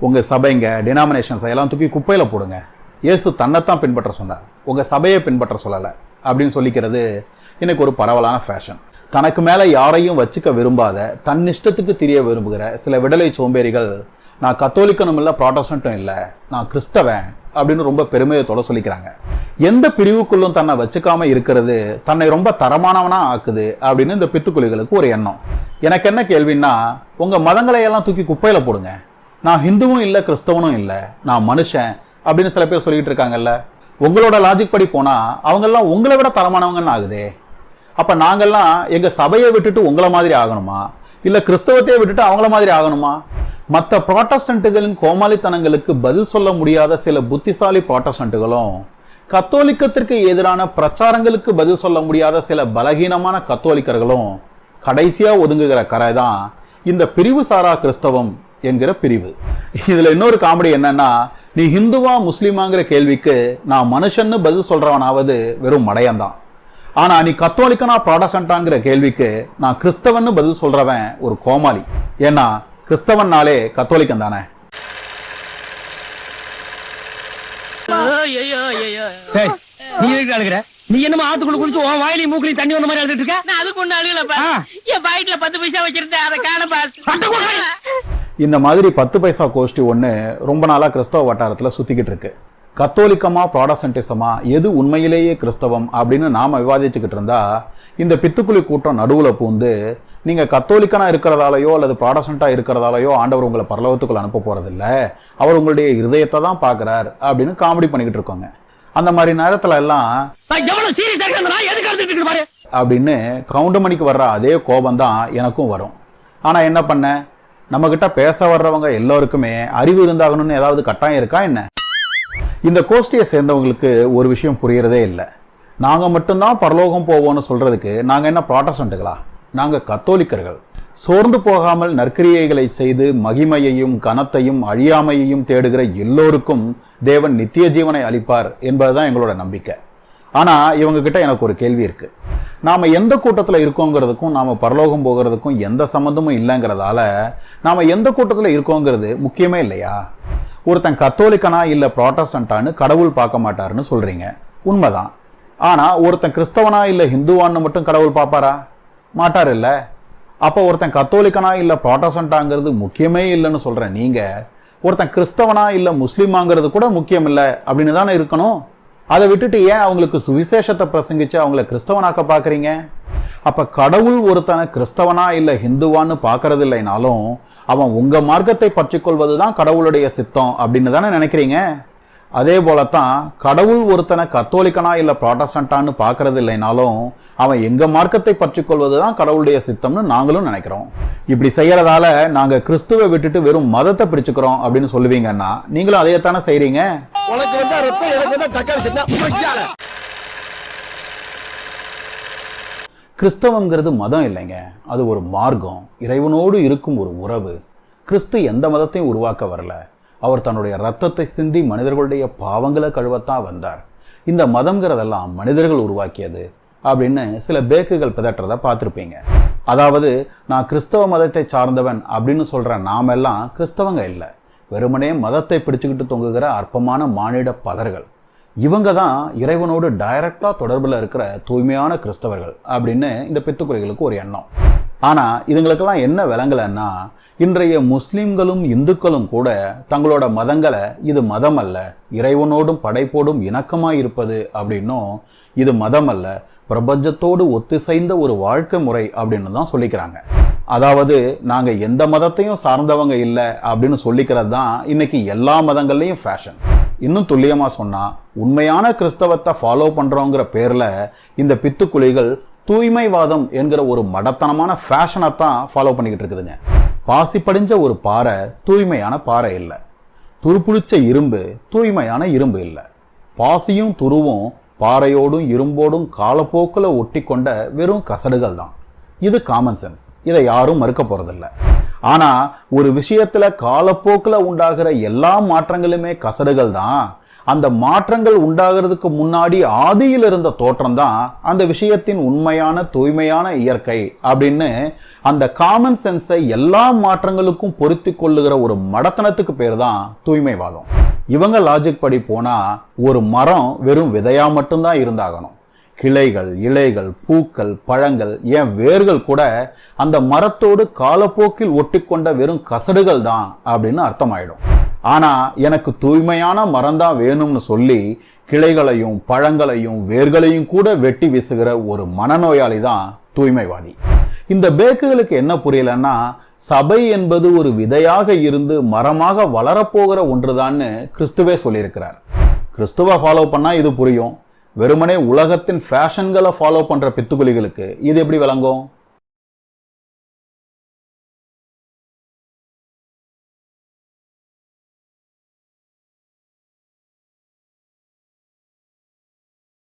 உங்கள் சபைங்க டினாமினேஷன்ஸ் எல்லாம் தூக்கி குப்பையில் போடுங்க. இயேசு தன்னைத்தான் பின்பற்ற சொன்னார். உங்கள் சபையை பின்பற்ற சொல்லலை. அப்படின்னு சொல்லிக்கிறது எனக்கு ஒரு பரவலான ஃபேஷன் தனக்கு மேலே யாரையும் வச்சுக்க விரும்பாத தன் இஷ்டத்துக்கு தெரிய விரும்புகிற சில விடலை சோம்பேறிகள் நான் கத்தோலிக்கனும் இல்லை ப்ராட்டஸ்டன்ட்டும் இல்லை நான் கிறிஸ்தவன் அப்படின்னு ரொம்ப பெருமையத்தோட சொல்லிக்கிறாங்க. எந்த பிரிவுக்குள்ளும் தன்னை வச்சுக்காம இருக்கிறது தன்னை ரொம்ப தரமானவனா ஆக்குது அப்படின்னு இந்த பித்துக்குழிகளுக்கு ஒரு எண்ணம். எனக்கு என்ன கேள்வின்னா உங்கள் மதங்களை எல்லாம் தூக்கி குப்பையில் போடுங்க. நான் ஹிந்துவும் இல்லை கிறிஸ்தவனும் இல்லை நான் மனுஷன் அப்படின்னு சில பேர் சொல்லிட்டு இருக்காங்கல்ல. உங்களோட லாஜிக் படி போனால் அவங்கெல்லாம் உங்களை விட தரமானவங்கன்னு ஆகுதே. அப்போ நாங்கள்லாம் எங்கள் சபையை விட்டுட்டு உங்களை மாதிரி ஆகணுமா? இல்லை கிறிஸ்தவத்தையே விட்டுட்டு அவங்கள மாதிரி ஆகணுமா? மற்ற ப்ராட்டஸ்டன்ட்டுகளின் கோமாளித்தனங்களுக்கு பதில் சொல்ல முடியாத சில புத்திசாலி ப்ராட்டஸ்டன்ட்டுகளும் கத்தோலிக்கத்திற்கு எதிரான பிரச்சாரங்களுக்கு பதில் சொல்ல முடியாத சில பலகீனமான கத்தோலிக்கர்களும் கடைசியாக ஒதுங்குகிற கரை தான் இந்த பிரிவு சாரா கிறிஸ்தவம் என்கிற பிரிவு. இதுல இன்னொரு காமெடி என்னன்னா நீ ஹிந்துவா முஸ்லீமாங்கிற கேள்விக்கு நான் மனுஷன்னு பதில் சொல்றவனாவது வெறும் மடையன்தான். ஆனா நீ கத்தோலிக்கனா ப்ராடஸ்டன்டாங்கிற கேள்விக்கு நான் கிறிஸ்தவன்னு பதில் சொல்றவன் ஒரு கோமாளி. ஏன்னா கிறிஸ்தவன்னாலே கத்தோலிக்கன் தானே. நீ அழுகுற? நீ என்னமா ஆத்துக்குள்ள குளிச்சு உன் வாயிலையும் மூக்கிலையும் தண்ணி வந்த மாதிரி அழுதுட்டு இருக்க? நான் அதுக்கு ஒண்ணு அழுகலப்பா. ஆ. என் பாக்கெட்ல பத்து பைசா வச்சிருந்தேன் அதை. இந்த மாதிரி பத்து பைசா கோஷ்டி ஒன்று ரொம்ப நாளாக கிறிஸ்தவ வட்டாரத்தில் சுற்றிக்கிட்டு இருக்கு. கத்தோலிக்கமா ப்ராடசன்டிசமா எது உண்மையிலேயே கிறிஸ்தவம் அப்படின்னு நாம விவாதிச்சுக்கிட்டு இருந்தா இந்த பித்துக்குழி கூட்டம் நடுவில் பூந்து நீங்கள் கத்தோலிக்கனா இருக்கிறதாலையோ அல்லது ப்ராடசண்டா இருக்கிறதாலையோ ஆண்டவர் உங்களை பரலோகத்துக்குள்ள அனுப்ப போறதில்ல. அவர் உங்களுடைய இருதயத்தை தான் பார்க்குறார் அப்படின்னு காமெடி பண்ணிக்கிட்டு இருக்கோங்க. அந்த மாதிரி நேரத்துல எல்லாம் அப்படின்னு கவுண்டமணிக்கு வர்ற அதே கோபம் தான் எனக்கும் வரும். ஆனால் என்ன பண்ண? நம்மக்கிட்ட பேச வர்றவங்க எல்லோருக்குமே அறிவு இருந்தாகணும்னு ஏதாவது கட்டாயம் இருக்கா என்ன? இந்த கோஷ்டியை சேர்ந்தவங்களுக்கு ஒரு விஷயம் புரியறதே இல்லை. நாங்கள் மட்டும்தான் பரலோகம் போவோம்னு சொல்றதுக்கு நாங்கள் என்ன ப்ராட்டஸ்டண்ட்டுகளா நாங்கள் கத்தோலிக்கர்கள். சோர்ந்து போகாமல் நற்கிரியைகளை செய்து மகிமையையும் கனத்தையும் அழியாமையையும் தேடுகிற எல்லோருக்கும் தேவன் நித்திய ஜீவனை அளிப்பார் என்பதுதான் எங்களோட நம்பிக்கை. ஆனால் இவங்க கிட்ட எனக்கு ஒரு கேள்வி இருக்கு. நாம் எந்த கூட்டத்தில் இருக்கோங்கிறதுக்கும் நாம் பரலோகம் போகிறதுக்கும் எந்த சம்மந்தமும் இல்லைங்கிறதால நாம் எந்த கூட்டத்தில் இருக்கோங்கிறது முக்கியமே இல்லையா? ஒருத்தன் கத்தோலிக்கனா இல்லை ப்ராட்டஸ்டன்டான்னு கடவுள் பார்க்க மாட்டாருன்னு சொல்கிறீங்க உண்மைதான். ஆனால் ஒருத்தன் கிறிஸ்தவனா இல்லை ஹிந்துவான்னு மட்டும் கடவுள் பார்ப்பாரா? மாட்டார் இல்லை. அப்போ ஒருத்தன் கத்தோலிக்கனா இல்லை ப்ராட்டஸ்டன்டாங்கிறது முக்கியமே இல்லைன்னு சொல்கிறேன் நீங்கள் ஒருத்தன் கிறிஸ்தவனா இல்லை முஸ்லீமாங்கிறது கூட முக்கியம் இல்லை அப்படின்னு தானே இருக்கணும்? அதை விட்டுட்டு ஏன் அவங்களுக்கு சுவிசேஷத்தை பிரசங்கிச்சு? அவங்கள கிறிஸ்தவனாக்க பார்க்குறீங்க? அப்போ கடவுள் ஒருத்தனை கிறிஸ்தவனா இல்லை ஹிந்துவான்னு பார்க்கறது இல்லைனாலும் அவன் உங்கள் மார்க்கத்தை பற்றிக்கொள்வது தான் கடவுளுடைய சித்தம் அப்படின்னு தானே நினைக்கிறீங்க? அதே போலத்தான் கடவுள் ஒருத்தனை கத்தோலிக்கனா இல்லை ப்ராட்டஸ்டன்டான்னு பார்க்கறது இல்லைனாலும் அவன் எங்கள் மார்க்கத்தை பற்றிக்கொள்வது தான் கடவுளுடைய சித்தம்னு நாங்களும் நினைக்கிறோம். இப்படி செய்கிறதால நாங்கள் கிறிஸ்துவை விட்டுட்டு வெறும் மதத்தை பிடிச்சுக்கிறோம் அப்படின்னு சொல்லுவீங்கன்னா நீங்களும் அதையத்தானே செய்கிறீங்க உனக்கு வந்தா ரத்தம் எனக்கு வந்தா தக்காளி சட்னா கிறிஸ்தவங்கிறது மதம் இல்லைங்க. அது ஒரு மார்க்கம். இறைவனோடு இருக்கும் ஒரு உறவு. கிறிஸ்து எந்த மதத்தையும் உருவாக்க வரல. அவர் தன்னுடைய ரத்தத்தை சிந்தி மனிதர்களுடைய பாவங்களை கழுவத்தான் வந்தார். இந்த மதம்ங்கிறதெல்லாம் மனிதர்கள் உருவாக்கியது அப்படின்னு சில பேக்குகள் பிதற்றதை பார்த்துருப்பீங்க. அதாவது நான் கிறிஸ்தவ மதத்தை சார்ந்தவன் அப்படின்னு சொல்ற நாமெல்லாம் கிறிஸ்தவங்க இல்லை. வெறுமனே மதத்தை பிடிச்சுக்கிட்டு தொங்குகிற அற்பமான மானிட பதர்கள். இவங்க தான் இறைவனோடு டைரக்டாக தொடர்பில் இருக்கிற தூய்மையான கிறிஸ்தவர்கள் அப்படின்னு இந்த பித்துக்குறைகளுக்கு ஒரு எண்ணம். ஆனால் இதுங்களுக்கெல்லாம் என்ன விளங்கலைன்னா இன்றைய முஸ்லீம்களும் இந்துக்களும் கூட தங்களோட மதங்களை இது மதம் அல்ல இறைவனோடும் படைப்போடும் இணக்கமாக இருப்பது அப்படின்னும் இது மதம் அல்ல பிரபஞ்சத்தோடு ஒத்திசைந்த ஒரு வாழ்க்கை முறை அப்படின்னு தான் சொல்லிக்கிறாங்க. அதாவது நாங்கள் எந்த மதத்தையும் சார்ந்தவங்க இல்லை அப்படின்னு சொல்லிக்கிறது தான் இன்னைக்கு எல்லா மதங்கள்லையும் ஃபேஷன் இன்னும் துல்லியமாக சொன்னால் உண்மையான கிறிஸ்தவத்தை ஃபாலோ பண்ணுறோங்கிற பேரில் இந்த பித்துக்குழிகள் தூய்மைவாதம் என்கிற ஒரு மடத்தனமான ஃபேஷனை தான் ஃபாலோ பண்ணிக்கிட்டு இருக்குதுங்க. பாசி படிஞ்ச ஒரு பாறை தூய்மையான பாறை இல்லை. துருப்புடிச்ச இரும்பு தூய்மையான இரும்பு இல்லை. பாசியும் துருவும் பாறையோடும் இரும்போடும் காலப்போக்கில் ஒட்டி கொண்ட வெறும் கசடுகள் தான் இது காமன் சென்ஸ் இதை யாரும் மறுக்க போறதில்ல. ஆனா ஒரு விஷயத்துல காலப்போக்கில் உண்டாகிற எல்லா மாற்றங்களுமே கசடுகள் தான். அந்த மாற்றங்கள் உண்டாகிறதுக்கு முன்னாடி ஆதியில் இருந்த தோற்றம் தான் அந்த விஷயத்தின் உண்மையான தூய்மையான இயற்கை அப்படின்னு அந்த காமன் சென்ஸை எல்லா மாற்றங்களுக்கும் பொருத்தி கொள்ளுகிற ஒரு மடத்தனத்துக்கு பேர் தான் தூய்மைவாதம். இவங்க லாஜிக் படி போனா ஒரு மரம் வெறும் விதையா மட்டும்தான் இருந்தாகணும். கிளைகள் இலைகள் பூக்கள் பழங்கள் ஏன் வேர்கள் கூட அந்த மரத்தோடு காலப்போக்கில் ஒட்டிக்கொண்ட வெறும் கசடுகள் தான் அப்படின்னு அர்த்தமாயிடும். ஆனா எனக்கு தூய்மையான மரம் தான் வேணும்னு சொல்லி கிளைகளையும் பழங்களையும் வேர்களையும் கூட வெட்டி வீசுகிற ஒரு மனநோயாளி தான் தூய்மைவாதி. இந்த பேக்குகளுக்கு என்ன புரியலன்னா சபை என்பது ஒரு விதையாக இருந்து மரமாக வளரப்போகிற ஒன்றுதான்னு கிறிஸ்துவே சொல்லியிருக்கிறார். கிறிஸ்துவ ஃபாலோ பண்ணா இது புரியும். வெறுமனே உலகத்தின் ஃபேஷன்களை ஃபாலோ பண்ற பித்துக்குலிகளுக்கு இது எப்படி விளங்கும்?